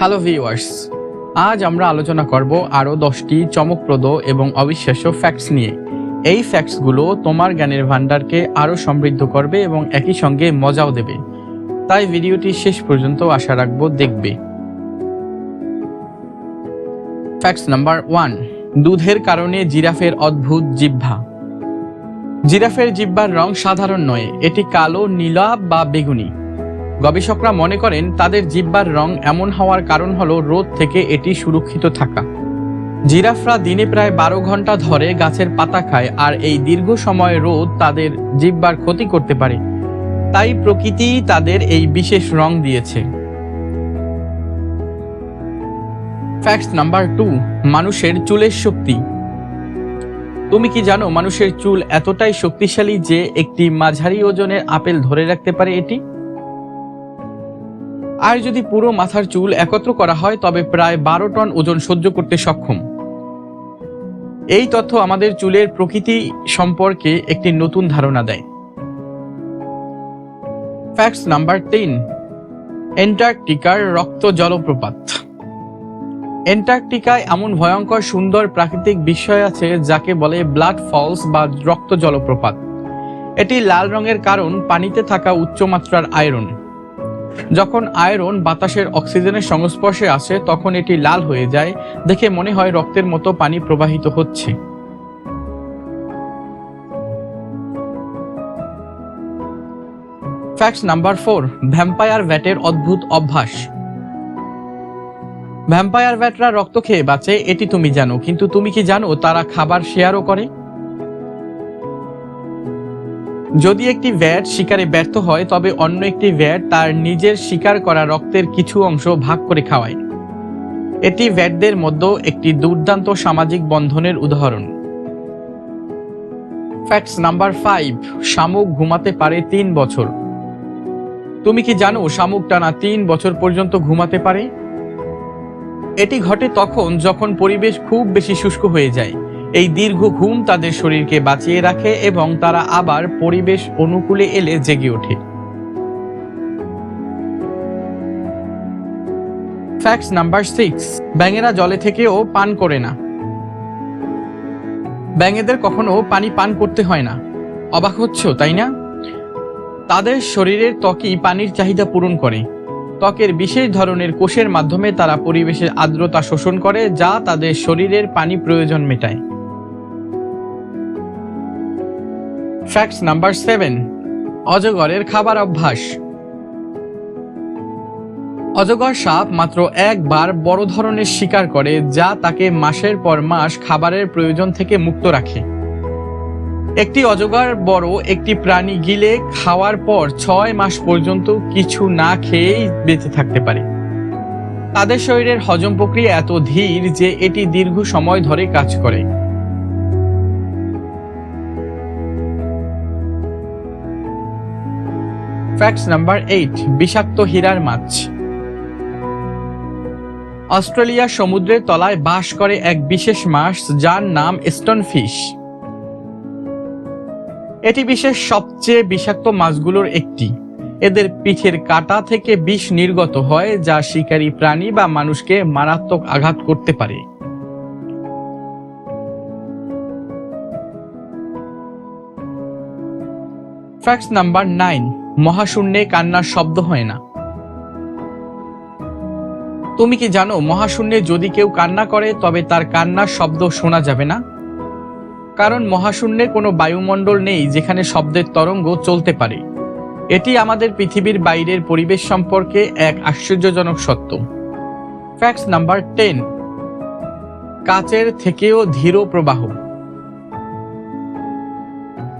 Hello viewers আজ আমরা আলোচনা করব আরও দশটি চমকপ্রদ এবং অবিশ্বাস্য ফ্যাক্টস নিয়ে। এই ফ্যাক্টসগুলো তোমার জ্ঞানের ভাণ্ডারকে আরও সমৃদ্ধ করবে এবং একই সঙ্গে মজাও দেবে। তাই ভিডিওটি শেষ পর্যন্ত আশা রাখব দেখবে। ফ্যাক্টস নাম্বার ওয়ান দুধের কারণে জিরাফের অদ্ভুত জিহ্বা। জিরাফের জিহ্বার রং সাধারণ নয়, এটি কালো, নীলাভ বা বেগুনি। গবেষকরা মনে করেন তাদের জিব্বার রং এমন হওয়ার কারণ হল রোদ থেকে এটি সুরক্ষিত থাকা। জিরাফরা দিনে প্রায় বারো ঘণ্টা ধরে গাছের পাতা খায় আর এই দীর্ঘ সময় রোদ তাদের জিহ্বার ক্ষতি করতে পারে। তাই প্রকৃতি তাদের এই বিশেষ রং দিয়েছে। ফ্যাক্ট নাম্বার টু মানুষের চুলের শক্তি। তুমি কি জানো মানুষের চুল এতটাই শক্তিশালী যে একটি মাঝারি ওজনের আপেল ধরে রাখতে পারে এটি? আর যদি পুরো মাথার চুল একত্র করা হয়, তবে প্রায় বারো টন ওজন সহ্য করতে সক্ষম। এই তথ্য আমাদের চুলের প্রকৃতি সম্পর্কে একটি নতুন ধারণা দেয়। ফ্যাক্টস নাম্বার তিন অ্যান্টার্কটিকার রক্ত জলপ্রপাত। অ্যান্টার্কটিকায় এমন ভয়ঙ্কর, সুন্দর প্রাকৃতিক বিষয় আছে, যাকে বলে ব্লাড ফলস বা রক্ত জলপ্রপাত। এটি লাল রঙের কারণ, পানিতে থাকা উচ্চমাত্রার আয়রন। যখন আয়রন বাতাসের অক্সিজেনের সংস্পর্শে আসে, তখন এটি লাল হয়ে যায়। দেখে মনে হয় রক্তের মতো পানি প্রবাহিত হচ্ছে। ফ্যাক্ট নাম্বার ফোর ভ্যাম্পায়ার ভ্যাটের অদ্ভুত অভ্যাস। ভ্যাম্পায়ার ভ্যাটরা রক্ত খেয়ে বাঁচে, এটি তুমি জানো। কিন্তু তুমি কি জানো, তারা খাবার শেয়ারও করে? যদি একটি ভ্যাট শিকারে ব্যর্থ হয়, তবে অন্য একটি ভ্যাট তার নিজের শিকার করা রক্তের কিছু অংশ ভাগ করে খাওয়ায়। এটি ভ্যাটদের মধ্যে একটি দুর্দান্ত সামাজিক বন্ধনের উদাহরণ। ফ্যাক্টস নাম্বার ফাইভ শামুক ঘুমাতে পারে তিন বছর। তুমি কি জানো শামুক টানা তিন বছর পর্যন্ত ঘুমাতে পারে? এটি ঘটে তখন যখন পরিবেশ খুব বেশি শুষ্ক হয়ে যায়। এই দীর্ঘ ঘুম তাদের শরীরকে বাঁচিয়ে রাখে এবং তারা আবার পরিবেশ অনুকূলে এলে জেগে ওঠে। ফ্যাক্টস নাম্বার সিক্স ব্যাঙেরা জলে থেকেও পান করে না। ব্যাঙেদের কখনো পানি পান করতে হয় না। অবাক হচ্ছ, তাই না? তাদের শরীরের ত্বকই পানির চাহিদা পূরণ করে। ত্বকের বিশেষ ধরনের কোষের মাধ্যমে তারা পরিবেশের আর্দ্রতা শোষণ করে, যা তাদের শরীরের পানি প্রয়োজন মেটায়। ফ্যাক্টস নাম্বার সেভেন অজগরের খাবার অভ্যাস। অজগর সাপ মাত্র একবার বড় ধরনের শিকার করে, যা তাকে মাসের পর মাস খাবারের প্রয়োজন থেকে মুক্ত রাখে। একটি অজগর বড় একটি প্রাণী গিলে খাওয়ার পর ছয় মাস পর্যন্ত কিছু না খেয়েই বেঁচে থাকতে পারে। তাদের শরীরের হজম প্রক্রিয়া এত ধীর যে এটি দীর্ঘ সময় ধরে কাজ করে। ফ্যাক্টস নাম্বার এইট, বিষাক্ত হীরার মাছ। অস্ট্রেলিয়ার সমুদ্রের তলায় বাস করে এক বিশেষ মাছ, যার নাম স্টোন ফিশ এটি বিশ্বের সবচেয়ে বিষাক্ত মাছগুলোর একটি। এদের পিঠের কাটা থেকে বিষ নির্গত হয়, যা শিকারী প্রাণী বা মানুষকে মারাত্মক আঘাত করতে পারে। ফ্যাক্টস নাম্বার নাইন মহাশূন্যে কান্নার শব্দ হয় না। তুমি কি জানো, মহাশূন্যে যদি কেউ কান্না করে, তবে তার কান্নার শব্দ শোনা যাবে না? কারণ মহাশূন্যে কোনো বায়ুমণ্ডল নেই যেখানে শব্দের তরঙ্গ চলতে পারে। এটি আমাদের পৃথিবীর বাইরের পরিবেশ সম্পর্কে এক আশ্চর্যজনক সত্য। Facts number ten. কাচের থেকেও ধীর প্রবাহ।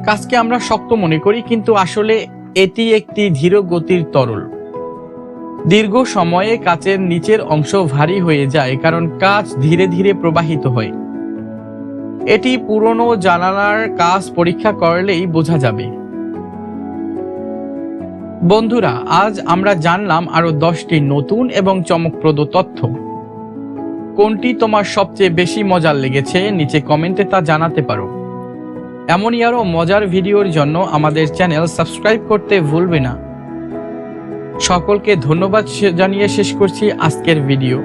কাজকে আমরা শক্ত মনে করি, কিন্তু আসলে এটি একটি ধীর গতির তরল। দীর্ঘ সময়ে কাচের নিচের অংশ ভারী হয়ে যায় কারণ কাচ ধীরে ধীরে প্রবাহিত হয়। এটি পুরনো জানালার কাজ পরীক্ষা করলেই বোঝা যাবে। বন্ধুরা, আজ আমরা জানলাম আরও দশটি নতুন এবং চমকপ্রদ তথ্য। কোনটি তোমার সবচেয়ে বেশি মজার লেগেছে, নিচে কমেন্টে তা জানাতে পারো। এমনই আরও মজার ভিডিওর জন্য আমাদের চ্যানেল সাবস্ক্রাইব করতে ভুলবে না। সকলকে ধন্যবাদ জানিয়ে শেষ করছি আজকের ভিডিও।